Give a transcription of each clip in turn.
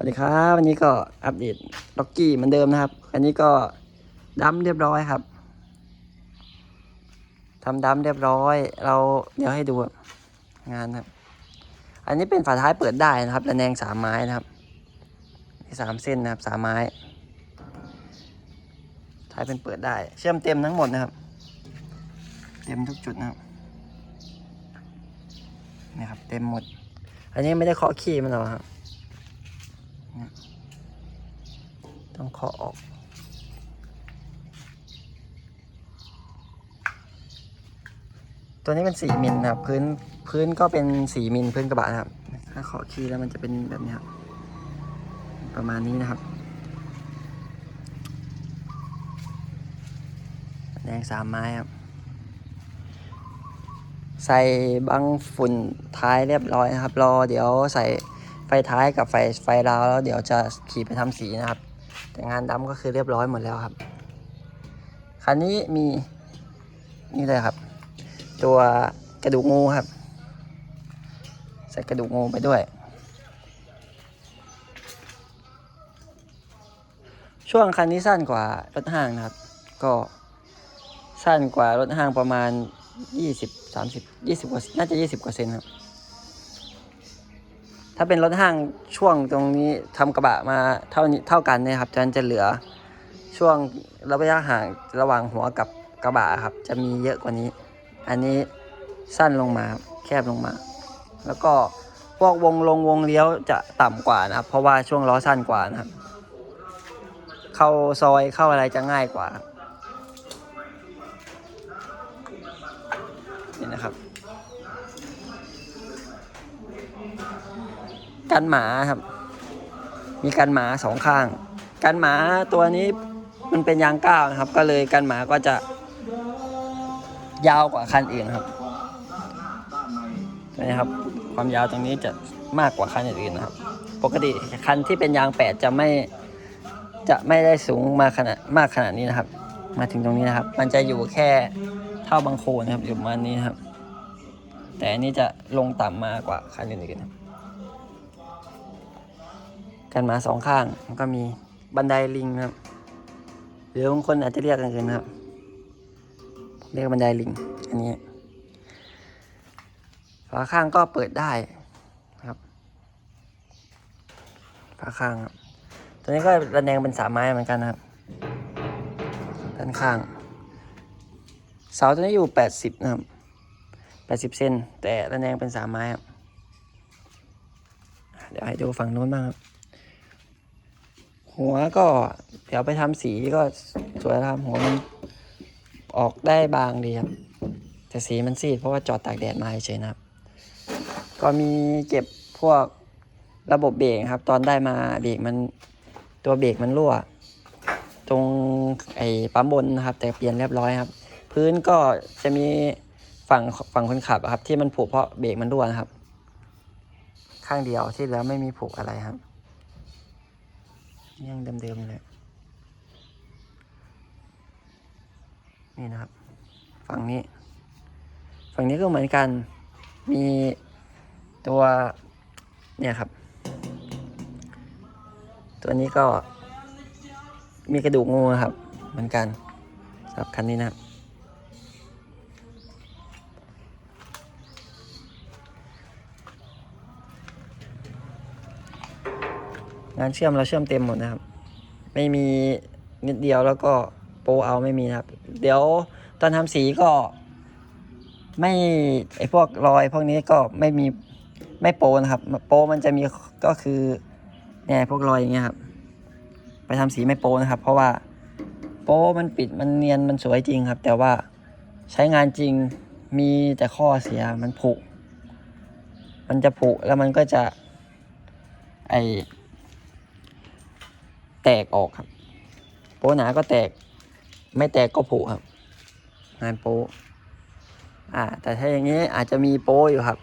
สวัสดีครับวันนี้ก็อัปเดตล็อกกี้เหมือนเดิมนะครับ อันนี้ก็ดัมเรียบร้อยครับทำดัมเรียบร้อย เราเดี๋ยวให้ดูงานครับ อันนี้เป็นฝาท้ายเปิดได้นะครับระแนงสามไม้นะครับมีสามเส้นนะครับสามไม้ ท้ายเป็นเปิดได้ เชื่อมเต็มทั้งหมดนะครับ เต็มทุกจุดนะครับนี่ครับ เต็มหมด อันนี้ไม่ได้เคาะขี้มันหรอกครับ ต้องเคาะออก ตัวนี้เป็นสี่มิลนะครับพื้นพื้นก็เป็นสี่มิลพื้นกระบะนะครับ ถ้าเคาะคีย์แล้วมันจะเป็นแบบนี้ครับ ประมาณนี้นะครับ แดงสามไม้ครับ ใส่บังฝุ่นท้ายเรียบร้อยนะครับ รอเดี๋ยวใส่ไฟท้ายกับไฟไฟราวแล้วเดี๋ยวจะขี่ไปทำสีนะครับ แต่งานดำก็คือเรียบร้อยหมดแล้วครับ คันนี้มีนี่เลยครับ ตัวกระดูกงูครับ ใส่กระดูกงูไปด้วย ช่วงคันนี้สั้นกว่ารถห้างนะครับ ก็สั้นกว่ารถห้างประมาณ 20 30 20กว่าน่าจะ 20กว่าเซนครับ ถ้าเป็นรถห้างช่วงตรงนี้ทำกระบะมาเท่านี้เท่ากันนี่ยครับจะจะเหลือช่วงระยะห่างระหว่างหัวกับกระบะครับ จะมีเยอะกว่านี้ อันนี้สั้นลงมาแคบลงมา แล้วก็พวกวงลงวงเลี้ยวจะต่ำกว่านะครับ เพราะว่าช่วงล้อสั้นกว่านะครับ เข้าซอยเข้าอะไรจะง่ายกว่าครับนี่นะครับ กันหมาครับ มีกันหมาสองข้าง กันหมาตัวนี้มันเป็นยางก้าวนะครับ ก็เลยกันหมาก็จะ ยาวกว่าคันอื่นครับนะครับ ความยาวตรงนี้จะมากกว่าคันอื่นนะครับ ปกติคันที่เป็นยางแปดจะไม่จะไม่ได้สูงมาขนาดมากขนาดนี้นะครับ มาถึงตรงนี้นะครับ มันจะอยู่แค่เท่าบางโคนนะครับอยู่ประมาณนี้นะครับ แต่อันนี้จะลงต่ำมากกว่าคันอื่นๆครับ กันมาสองข้างก็มีบันไดลิงนะครับ หรือบางคนอาจจะเรียกกันอื่นนะครับ เรียกบันไดลิง อันนี้ฝาข้างก็เปิดได้ครับฝาข้างครับ ตัวนี้ก็ระแนงเป็นสามไม้เหมือนกันนะครับ ด้านข้าง เสาตัวนี้อยู่แปดสิบนะครับแปดสิบเซนแต่ระแนงเป็นสามไม้ครับเดี๋ยวให้ดูฝั่งโน้นบ้างครับ หัวก็เดี๋ยวไปทำสีก็สวยครับหัวมันออกได้บางดีครับแต่สีมันซีดเพราะว่าจอดตากแดดมาเฉยนะครับ ก็มีเก็บพวกระบบเบรกครับ ตอนได้มาเบรกมันตัวเบรกมันรั่ว ตรงไอ้ปั๊มบนนะครับ แต่เปลี่ยนเรียบร้อยครับ พื้นก็จะมีฝั่งฝั่งคนขับครับ ที่มันผุเพราะเบรกมันรั่วนะครับ ข้างเดียวที่เหลือไม่มีผุอะไรครับ ยังเดิมๆเลยนี่นะครับ ฝั่งนี้ ฝั่งนี้ก็เหมือนกัน มีตัวเนี่ยครับ ตัวนี้ก็มีกระดูกงูครับ เหมือนกันสำหรับคันนี้นะครับ งานเชื่อมเราเชื่อมเต็มหมดนะครับ ไม่มีนิดเดียวแล้วก็โปรเอาไม่มีนะครับ เดี๋ยวตอนทำสีก็ไม่ไอพวกรอยพวกนี้ก็ไม่มีไม่โปนะครับ โปมันจะมีก็คือเนี่ยพวกรอยอย่างเงี้ยครับ ไปทำสีไม่โปนะครับ เพราะว่าโปมันปิดมันเนียนมันสวยจริงครับ แต่ว่าใช้งานจริงมีแต่ข้อเสียมันผุ มันจะผุแล้วมันก็จะไอ แตกออกครับ โป๊หนาก็แตก ไม่แตกก็ผุครับงานโป๊อ่า แต่ถ้าอย่างนี้อาจจะมีโป๊อยู่ครับ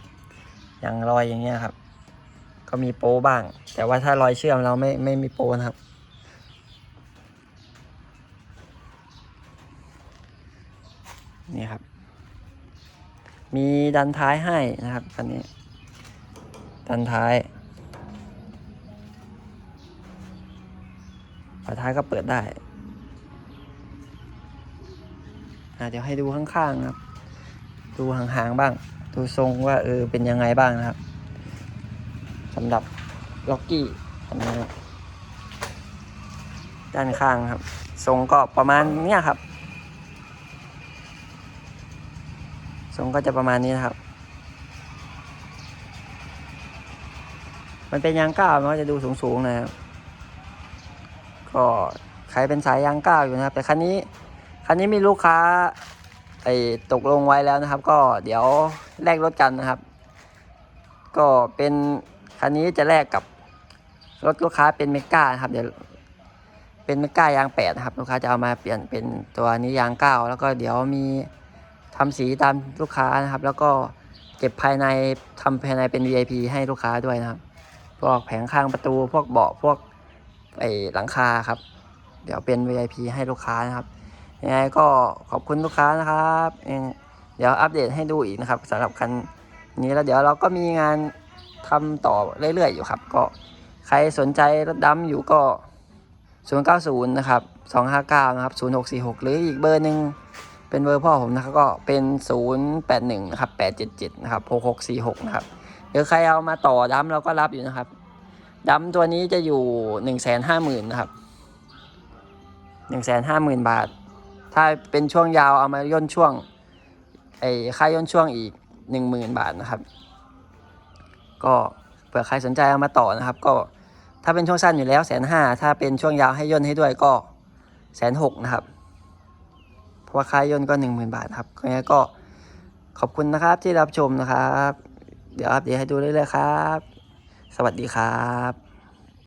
อย่างรอยอย่างเงี้ยครับ ก็มีโป๊บ้าง แต่ว่าถ้ารอยเชื่อมเราไม่ไม่มีโป๊นะครับ นี่ครับ มีดันท้ายให้นะครับคันนี้ ดันท้าย ฝาท้ายก็เปิดได้เดี๋ยวให้ดูข้างๆครับ ดูห่างๆบ้าง ดูทรงว่าเออเป็นยังไงบ้างนะครับสำหรับล็อกกี้อันนี้ครับด้านข้างครับ ทรงก็ประมาณเนี้ยครับ ทรงก็จะประมาณนี้นะครับ มันเป็นยางก้าวมันก็จะดูสูงๆนะครับ ก็ใครเป็นสายยางก้าวอยู่นะครับ แต่คันนี้คันนี้มีลูกค้าไอ้ตกลงไว้แล้วนะครับ ก็เดี๋ยวแลกรถกันนะครับ ก็เป็นคันนี้จะแลกกับรถลูกค้าเป็นเมก้านะครับ เดี๋ยวเป็นเมก้ายางแปดนะครับ ลูกค้าจะเอามาเปลี่ยนเป็นตัวนี้ยางเก้าแล้วก็เดี๋ยวมีทำสีตามลูกค้านะครับ แล้วก็เก็บภายในทำภายในเป็น VIP ให้ลูกค้าด้วยนะครับ พวกแผงข้างประตู พวกเบาะพวก ไอหลังคาครับ เดี๋ยวเป็น VIP ให้ลูกค้านะครับยังไงก็ขอบคุณลูกค้านะครับเองเดี๋ยวอัปเดตให้ดูอีกนะครับสำหรับคันนี้แล้วเดี๋ยวเราก็มีงานทำต่อเรื่อยๆอยู่ครับ ก็ใครสนใจรถดำอยู่ก็ 090 นะครับ 259 นะครับ 0646 หรืออีกเบอร์หนึ่งเป็นเบอร์พ่อผมนะครับก็เป็น 081 นะครับ 877 นะครับ 6646 นะครับหรือใครเอามาต่อดัมเราก็รับอยู่นะครับ ดัมตัวนี้จะอยู่150,000นะครับ150,000บาท ถ้าเป็นช่วงยาวเอามาย่นช่วงไอ้ค่าย่นช่วงอีก10,000บาทนะครับ ก็เผื่อใครสนใจเอามาต่อนะครับ ก็ถ้าเป็นช่วงสั้นอยู่แล้วแสนห้าถ้าเป็นช่วงยาวให้ย่นให้ด้วยก็แสนหกนะครับเพราะว่าค่าย่นก็10,000บาทครับยังไงก็ขอบคุณนะครับที่รับชมนะครับ เดี๋ยวอัปเดตให้ดูเรื่อยๆครับ สวัสดีครับ